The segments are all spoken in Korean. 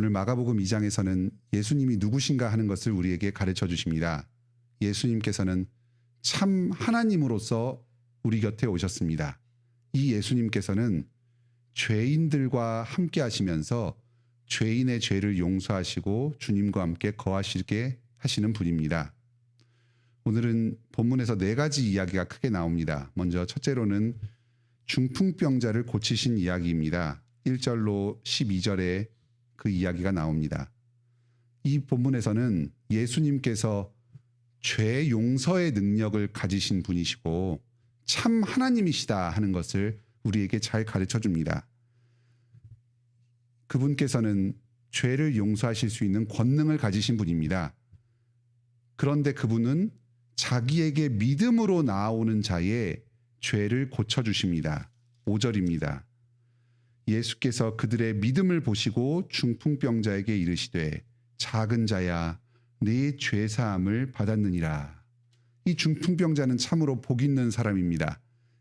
오늘 마가복음 2장에서는 예수님이 누구신가 하는 것을 우리에게 가르쳐 주십니다. 예수님께서는 참 하나님으로서 우리 곁에 오셨습니다. 이 예수님께서는 죄인들과 함께 하시면서 죄인의 죄를 용서하시고 주님과 함께 거하시게 하시는 분입니다. 오늘은 본문에서 네 가지 이야기가 크게 나옵니다. 먼저 첫째로는 중풍병자를 고치신 이야기입니다. 1절로 12절에 그 이야기가 나옵니다. 이 본문에서는 예수님께서 죄 용서의 능력을 가지신 분이시고 참 하나님이시다 하는 것을 우리에게 잘 가르쳐 줍니다. 그분께서는 죄를 용서하실 수 있는 권능을 가지신 분입니다. 그런데 그분은 자기에게 믿음으로 나아오는 자의 죄를 고쳐주십니다. 5절입니다. 예수께서 그들의 믿음을 보시고 중풍병자에게 이르시되 작은 자야 네 죄사함을 받았느니라. 이 중풍병자는 참으로 복 있는 사람입니다.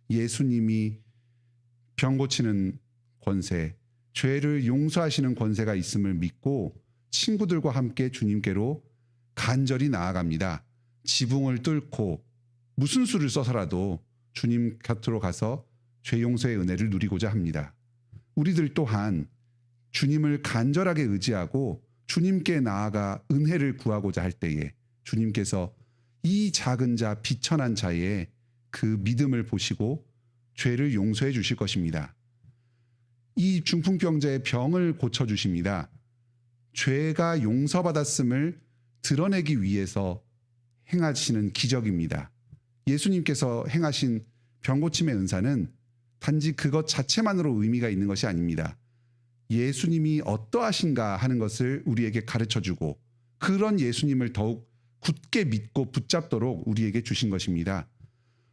예수님이 병 고치는 권세, 죄를 용서하시는 권세가 있음을 믿고 친구들과 함께 주님께로 간절히 나아갑니다. 지붕을 뚫고 무슨 수를 써서라도 주님 곁으로 가서 죄 용서의 은혜를 누리고자 합니다. 우리들 또한 주님을 간절하게 의지하고 주님께 나아가 은혜를 구하고자 할 때에 주님께서 이 작은 자 비천한 자의 그 믿음을 보시고 죄를 용서해 주실 것입니다. 이 중풍병자의 병을 고쳐 주십니다. 죄가 용서받았음을 드러내기 위해서 행하시는 기적입니다. 예수님께서 행하신 병고침의 은사는 단지 그것 자체만으로 의미가 있는 것이 아닙니다. 예수님이 어떠하신가 하는 것을 우리에게 가르쳐 주고 그런 예수님을 더욱 굳게 믿고 붙잡도록 우리에게 주신 것입니다.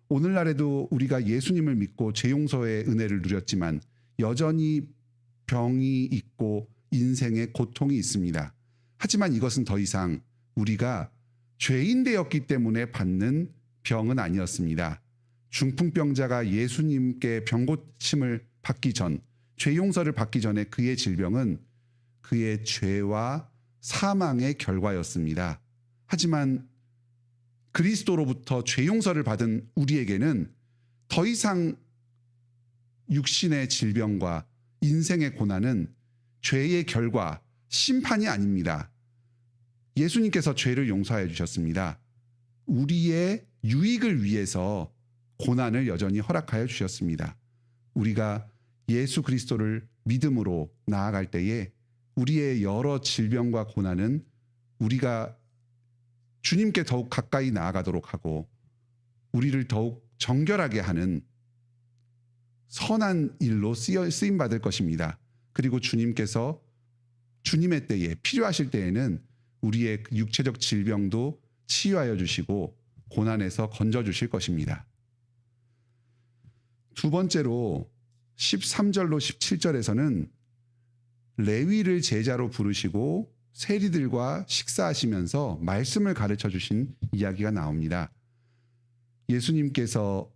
오늘날에도 우리가 예수님을 믿고 죄 용서의 은혜를 누렸지만 여전히 병이 있고 인생의 고통이 있습니다. 하지만 이것은 더 이상 우리가 죄인 되었기 때문에 받는 병은 아니었습니다. 중풍병자가 예수님께 병고침을 받기 전, 죄 용서를 받기 전에 그의 질병은 그의 죄와 사망의 결과였습니다. 하지만 그리스도로부터 죄 용서를 받은 우리에게는 더 이상 육신의 질병과 인생의 고난은 죄의 결과, 심판이 아닙니다. 예수님께서 죄를 용서해 주셨습니다. 우리의 유익을 위해서 고난을 여전히 허락하여 주셨습니다. 우리가 예수 그리스도를 믿음으로 나아갈 때에 우리의 여러 질병과 고난은 우리가 주님께 더욱 가까이 나아가도록 하고 우리를 더욱 정결하게 하는 선한 일로 쓰임 받을 것입니다. 그리고 주님께서 주님의 때에 필요하실 때에는 우리의 육체적 질병도 치유하여 주시고 고난에서 건져 주실 것입니다. 두 번째로 13절로 17절에서는 레위를 제자로 부르시고 세리들과 식사하시면서 말씀을 가르쳐 주신 이야기가 나옵니다. 예수님께서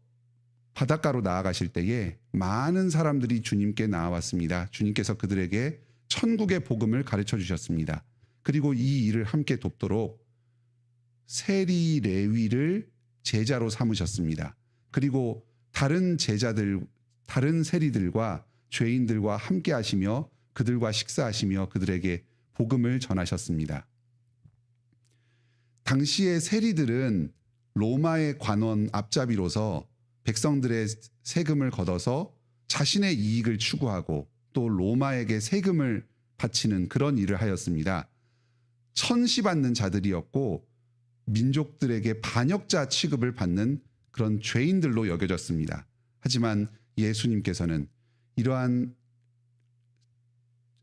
바닷가로 나아가실 때에 많은 사람들이 주님께 나왔습니다. 주님께서 그들에게 천국의 복음을 가르쳐 주셨습니다. 그리고 이 일을 함께 돕도록 세리 레위를 제자로 삼으셨습니다. 그리고 다른 제자들, 다른 세리들과 죄인들과 함께 하시며 그들과 식사하시며 그들에게 복음을 전하셨습니다. 당시의 세리들은 로마의 관원 앞잡이로서 백성들의 세금을 걷어서 자신의 이익을 추구하고 또 로마에게 세금을 바치는 그런 일을 하였습니다. 천시받는 자들이었고 민족들에게 반역자 취급을 받는 그런 죄인들로 여겨졌습니다. 하지만 예수님께서는 이러한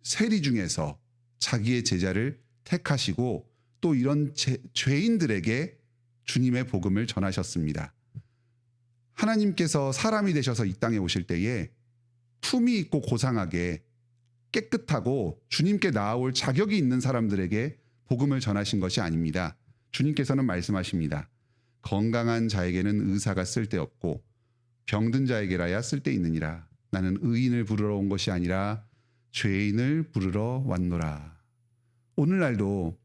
세리 중에서 자기의 제자를 택하시고 또 이런 제, 죄인들에게 주님의 복음을 전하셨습니다. 하나님께서 사람이 되셔서 이 땅에 오실 때에 품이 있고 고상하게 깨끗하고 주님께 나아올 자격이 있는 사람들에게 복음을 전하신 것이 아닙니다. 주님께서는 말씀하십니다. 건강한 자에게는 의사가 쓸데없고 병든 자에게라야 쓸데있느니라. 나는 의인을 부르러 온 것이 아니라 죄인을 부르러 왔노라. 오늘날도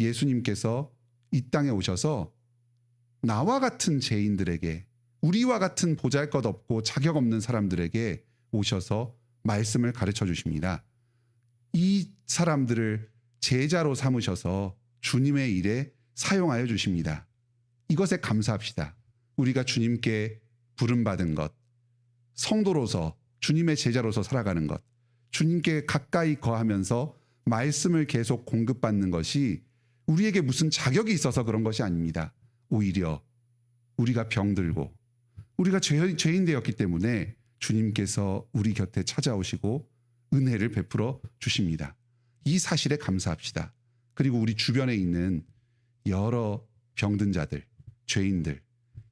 예수님께서 이 땅에 오셔서 나와 같은 죄인들에게 우리와 같은 보잘것 없고 자격 없는 사람들에게 오셔서 말씀을 가르쳐 주십니다. 이 사람들을 제자로 삼으셔서 주님의 일에 사용하여 주십니다. 이것에 감사합시다. 우리가 주님께 부름받은 것, 성도로서 주님의 제자로서 살아가는 것, 주님께 가까이 거하면서 말씀을 계속 공급받는 것이 우리에게 무슨 자격이 있어서 그런 것이 아닙니다. 오히려 우리가 병들고 우리가 죄, 죄인 되었기 때문에 주님께서 우리 곁에 찾아오시고 은혜를 베풀어 주십니다. 이 사실에 감사합시다. 그리고 우리 주변에 있는 여러 병든 자들, 죄인들,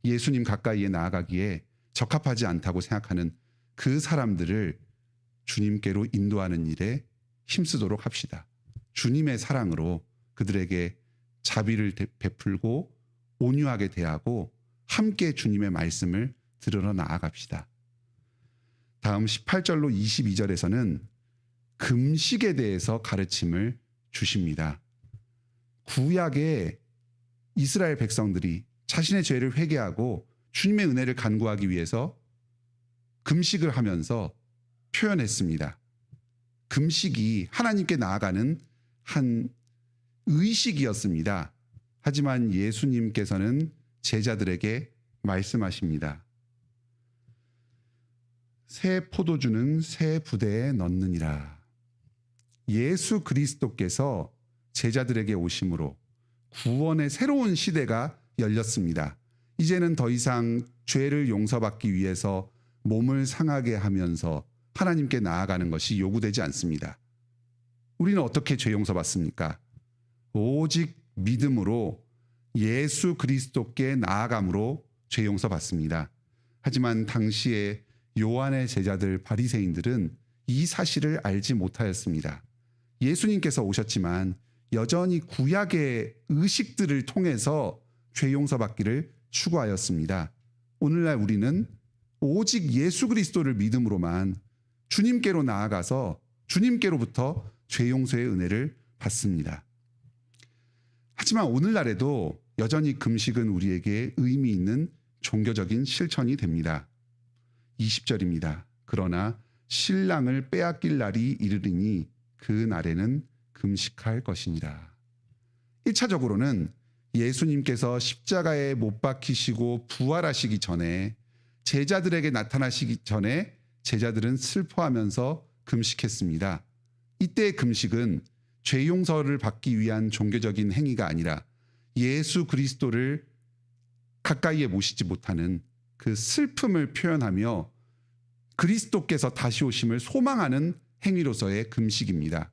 예수님 가까이에 나아가기에 적합하지 않다고 생각하는 그 사람들을 주님께로 인도하는 일에 힘쓰도록 합시다. 주님의 사랑으로 그들에게 자비를 베풀고 온유하게 대하고 함께 주님의 말씀을 들으러 나아갑시다. 다음 18절로 22절에서는 금식에 대해서 가르침을 주십니다. 구약의 이스라엘 백성들이 자신의 죄를 회개하고 주님의 은혜를 간구하기 위해서 금식을 하면서 표현했습니다. 금식이 하나님께 나아가는 한 의식이었습니다. 하지만 예수님께서는 제자들에게 말씀하십니다. 새 포도주는 새 부대에 넣느니라. 예수 그리스도께서 제자들에게 오심으로 구원의 새로운 시대가 열렸습니다. 이제는 더 이상 죄를 용서받기 위해서 몸을 상하게 하면서 하나님께 나아가는 것이 요구되지 않습니다. 우리는 어떻게 죄 용서받습니까? 오직 믿음으로 예수 그리스도께 나아감으로 죄 용서받습니다. 하지만 당시에 요한의 제자들 바리새인들은 이 사실을 알지 못하였습니다. 예수님께서 오셨지만 여전히 구약의 의식들을 통해서 죄 용서받기를 추구하였습니다. 오늘날 우리는 오직 예수 그리스도를 믿음으로만 주님께로 나아가서 주님께로부터 죄 용서의 은혜를 받습니다. 하지만 오늘날에도 여전히 금식은 우리에게 의미 있는 종교적인 실천이 됩니다. 20절입니다. 그러나 신랑을 빼앗길 날이 이르리니 그 날에는 금식할 것이니라. 1차적으로는 예수님께서 십자가에 못 박히시고 부활하시기 전에 제자들에게 나타나시기 전에 제자들은 슬퍼하면서 금식했습니다. 이때의 금식은 죄 용서를 받기 위한 종교적인 행위가 아니라 예수 그리스도를 가까이에 모시지 못하는 그 슬픔을 표현하며 그리스도께서 다시 오심을 소망하는 행위로서의 금식입니다.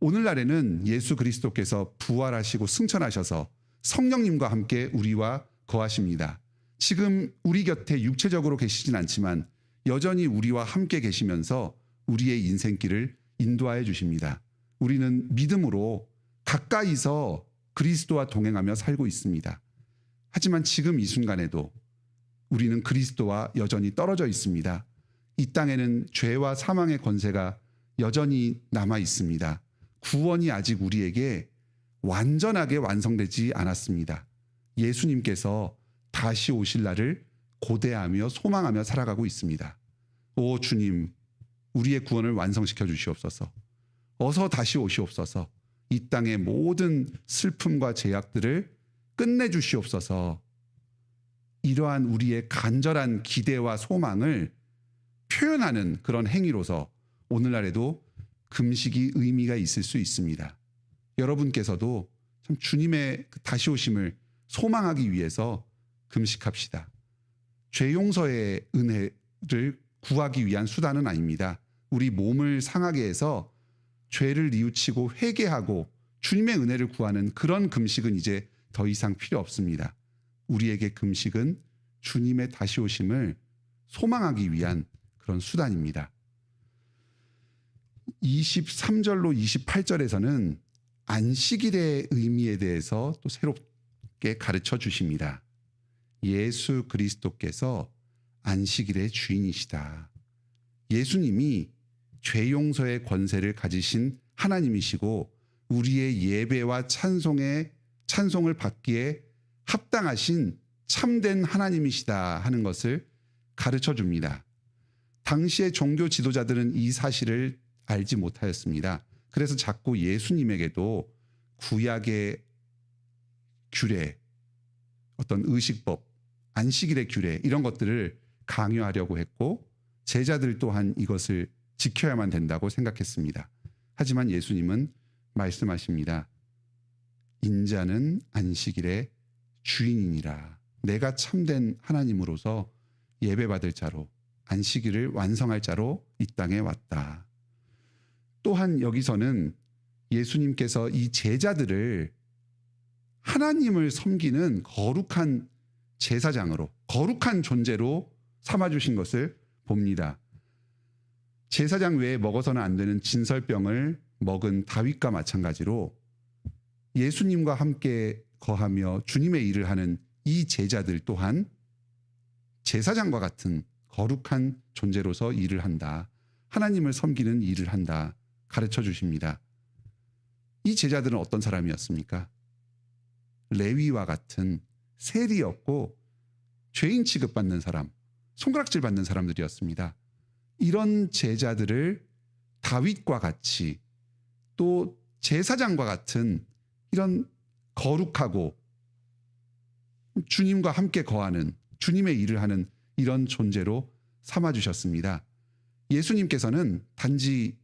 오늘날에는 예수 그리스도께서 부활하시고 승천하셔서 성령님과 함께 우리와 거하십니다. 지금 우리 곁에 육체적으로 계시진 않지만 여전히 우리와 함께 계시면서 우리의 인생길을 인도하여 주십니다. 우리는 믿음으로 가까이서 그리스도와 동행하며 살고 있습니다. 하지만 지금 이 순간에도 우리는 그리스도와 여전히 떨어져 있습니다. 이 땅에는 죄와 사망의 권세가 여전히 남아 있습니다. 구원이 아직 우리에게 완전하게 완성되지 않았습니다. 예수님께서 다시 오실 날을 고대하며 소망하며 살아가고 있습니다. 오 주님, 우리의 구원을 완성시켜 주시옵소서. 어서 다시 오시옵소서. 이 땅의 모든 슬픔과 제약들을 끝내 주시옵소서. 이러한 우리의 간절한 기대와 소망을 표현하는 그런 행위로서 오늘날에도 금식이 의미가 있을 수 있습니다. 여러분께서도 참 주님의 그 다시 오심을 소망하기 위해서 금식합시다. 죄 용서의 은혜를 구하기 위한 수단은 아닙니다. 우리 몸을 상하게 해서 죄를 뉘우치고 회개하고 주님의 은혜를 구하는 그런 금식은 이제 더 이상 필요 없습니다. 우리에게 금식은 주님의 다시 오심을 소망하기 위한 그런 수단입니다. 23절로 28절에서는 안식일의 의미에 대해서 또 새롭게 가르쳐 주십니다. 예수 그리스도께서 안식일의 주인이시다. 예수님이 죄 용서의 권세를 가지신 하나님이시고 우리의 예배와 찬송에 찬송을 받기에 합당하신 참된 하나님이시다 하는 것을 가르쳐 줍니다. 당시의 종교 지도자들은 이 사실을 알지 못하였습니다. 그래서 자꾸 예수님에게도 구약의 규례, 어떤 의식법, 안식일의 규례 이런 것들을 강요하려고 했고 제자들 또한 이것을 지켜야만 된다고 생각했습니다. 하지만 예수님은 말씀하십니다. 인자는 안식일의 주인이니라. 내가 참된 하나님으로서 예배받을 자로 안식일을 완성할 자로 이 땅에 왔다. 또한 여기서는 예수님께서 이 제자들을 하나님을 섬기는 거룩한 제사장으로 거룩한 존재로 삼아 주신 것을 봅니다. 제사장 외에 먹어서는 안 되는 진설병을 먹은 다윗과 마찬가지로 예수님과 함께 거하며 주님의 일을 하는 이 제자들 또한 제사장과 같은 거룩한 존재로서 일을 한다. 하나님을 섬기는 일을 한다. 가르쳐 주십니다. 이 제자들은 어떤 사람이었습니까? 레위와 같은 세리였고 죄인 취급받는 사람, 손가락질 받는 사람들이었습니다. 이런 제자들을 다윗과 같이 또 제사장과 같은 이런 거룩하고 주님과 함께 거하는 주님의 일을 하는 이런 존재로 삼아 주셨습니다. 예수님께서는 단지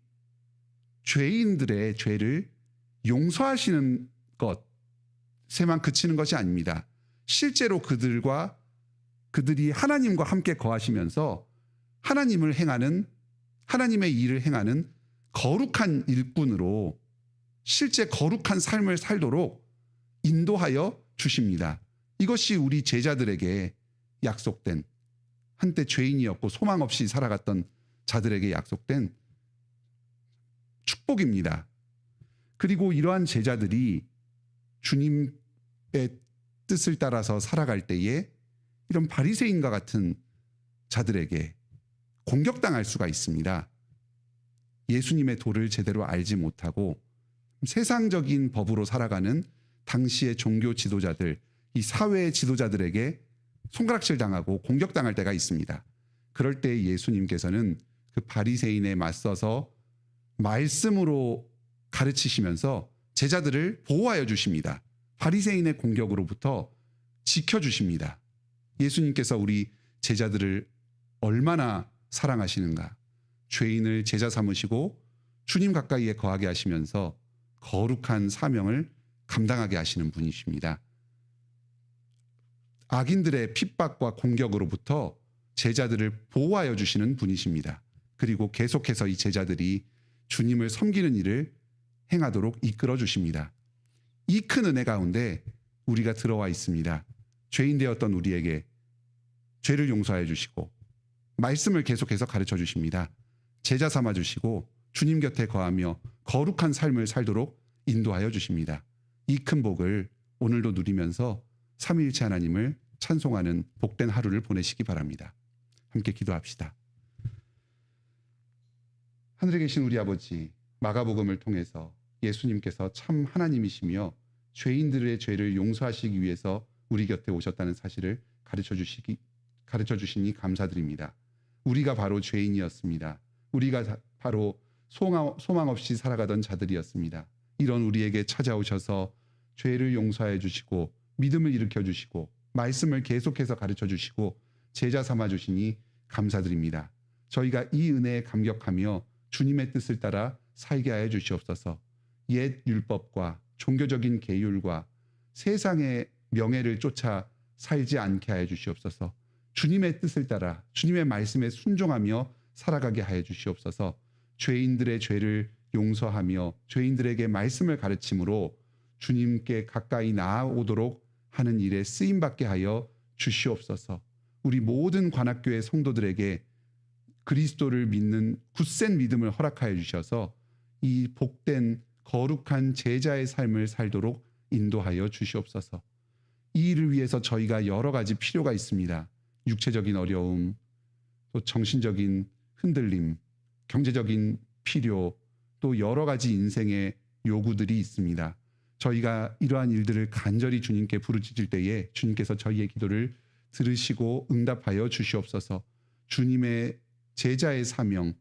죄인들의 죄를 용서하시는 것에만 그치는 것이 아닙니다. 실제로 그들과 그들이 하나님과 함께 거하시면서 하나님을 행하는 하나님의 일을 행하는 거룩한 일꾼으로 실제 거룩한 삶을 살도록 인도하여 주십니다. 이것이 우리 제자들에게 약속된 한때 죄인이었고 소망 없이 살아갔던 자들에게 약속된 축복입니다. 그리고 이러한 제자들이 주님의 뜻을 따라서 살아갈 때에 이런 바리새인과 같은 자들에게 공격당할 수가 있습니다. 예수님의 도를 제대로 알지 못하고 세상적인 법으로 살아가는 당시의 종교 지도자들, 이 사회의 지도자들에게 손가락질 당하고 공격당할 때가 있습니다. 그럴 때 예수님께서는 그 바리새인에 맞서서 말씀으로 가르치시면서 제자들을 보호하여 주십니다. 바리새인의 공격으로부터 지켜 주십니다. 예수님께서 우리 제자들을 얼마나 사랑하시는가? 죄인을 제자 삼으시고 주님 가까이에 거하게 하시면서 거룩한 사명을 감당하게 하시는 분이십니다. 악인들의 핍박과 공격으로부터 제자들을 보호하여 주시는 분이십니다. 그리고 계속해서 이 제자들이 주님을 섬기는 일을 행하도록 이끌어 주십니다. 이 큰 은혜 가운데 우리가 들어와 있습니다. 죄인 되었던 우리에게 죄를 용서해 주시고 말씀을 계속해서 가르쳐 주십니다. 제자 삼아 주시고 주님 곁에 거하며 거룩한 삶을 살도록 인도하여 주십니다. 이 큰 복을 오늘도 누리면서 삼위일체 하나님을 찬송하는 복된 하루를 보내시기 바랍니다. 함께 기도합시다. 하늘에 계신 우리 아버지 마가복음을 통해서 예수님께서 참 하나님이시며 죄인들의 죄를 용서하시기 위해서 우리 곁에 오셨다는 사실을 가르쳐 주시기 가르쳐 주시니 감사드립니다. 우리가 바로 죄인이었습니다. 우리가 바로 소망 없이 살아가던 자들이었습니다. 이런 우리에게 찾아오셔서 죄를 용서해 주시고 믿음을 일으켜 주시고 말씀을 계속해서 가르쳐 주시고 제자 삼아 주시니 감사드립니다. 저희가 이 은혜에 감격하며 주님의 뜻을 따라 살게 하여 주시옵소서. 옛 율법과 종교적인 계율과 세상의 명예를 쫓아 살지 않게 하여 주시옵소서. 주님의 뜻을 따라 주님의 말씀에 순종하며 살아가게 하여 주시옵소서. 죄인들의 죄를 용서하며 죄인들에게 말씀을 가르침으로 주님께 가까이 나아오도록 하는 일에 쓰임 받게 하여 주시옵소서. 우리 모든 관악교회 성도들에게 그리스도를 믿는 굳센 믿음을 허락하여 주셔서 이 복된 거룩한 제자의 삶을 살도록 인도하여 주시옵소서. 이 일을 위해서 저희가 여러 가지 필요가 있습니다. 육체적인 어려움, 또 정신적인 흔들림, 경제적인 필요, 또 여러 가지 인생의 요구들이 있습니다. 저희가 이러한 일들을 간절히 주님께 부르짖을 때에 주님께서 저희의 기도를 들으시고 응답하여 주시옵소서. 주님의 제자의 사명,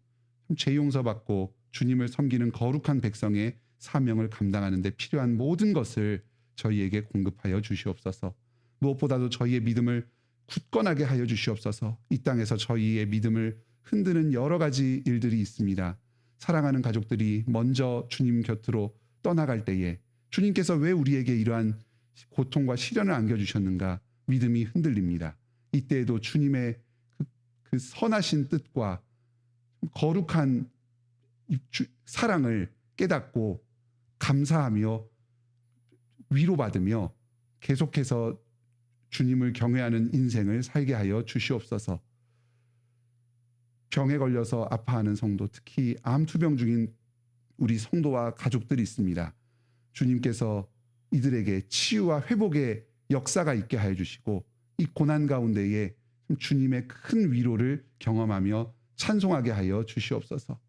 죄 용서받고 주님을 섬기는 거룩한 백성의 사명을 감당하는 데 필요한 모든 것을 저희에게 공급하여 주시옵소서. 무엇보다도 저희의 믿음을 굳건하게 하여 주시옵소서. 이 땅에서 저희의 믿음을 흔드는 여러 가지 일들이 있습니다. 사랑하는 가족들이 먼저 주님 곁으로 떠나갈 때에 주님께서 왜 우리에게 이러한 고통과 시련을 안겨주셨는가 믿음이 흔들립니다. 이때에도 주님의 그, 그 선하신 뜻과 거룩한 주- 사랑을 깨닫고 감사하며 위로받으며 계속해서 주님을 경외하는 인생을 살게 하여 주시옵소서. 병에 걸려서 아파하는 성도, 특히 암 투병 중인 우리 성도와 가족들이 있습니다. 주님께서 이들에게 치유와 회복의 역사가 있게 하여 주시고 이 고난 가운데에 주님의 큰 위로를 경험하며 찬송하게 하여 주시옵소서.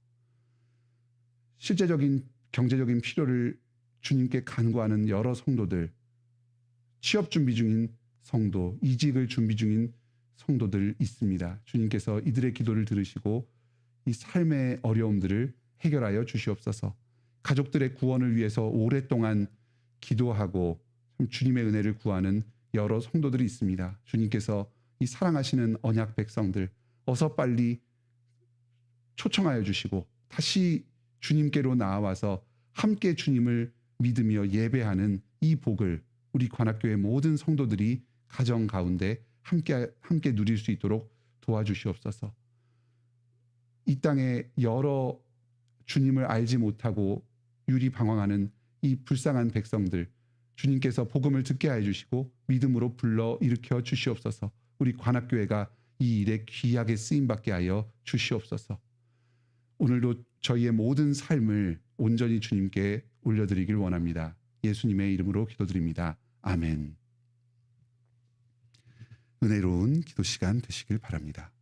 실제적인 경제적인 필요를 주님께 간구하는 여러 성도들, 취업 준비 중인 성도, 이직을 준비 중인 성도들 있습니다. 주님께서 이들의 기도를 들으시고 이 삶의 어려움들을 해결하여 주시옵소서. 가족들의 구원을 위해서 오랫동안 기도하고 주님의 은혜를 구하는 여러 성도들이 있습니다. 주님께서 이 사랑하시는 언약 백성들 어서 빨리 초청하여 주시고 다시 주님께로 나와서 함께 주님을 믿으며 예배하는 이 복을 우리 관악교회 모든 성도들이 가정 가운데 함께 함께 누릴 수 있도록 도와주시옵소서. 이 땅에 여러 주님을 알지 못하고 유리 방황하는 이 불쌍한 백성들 주님께서 복음을 듣게 해 주시고 믿음으로 불러 일으켜 주시옵소서. 우리 관악교회가 이 일에 귀하게 쓰임 받게 하여 주시옵소서. 오늘도 저희의 모든 삶을 온전히 주님께 올려드리길 원합니다. 예수님의 이름으로 기도드립니다. 아멘. 은혜로운 기도 시간 되시길 바랍니다.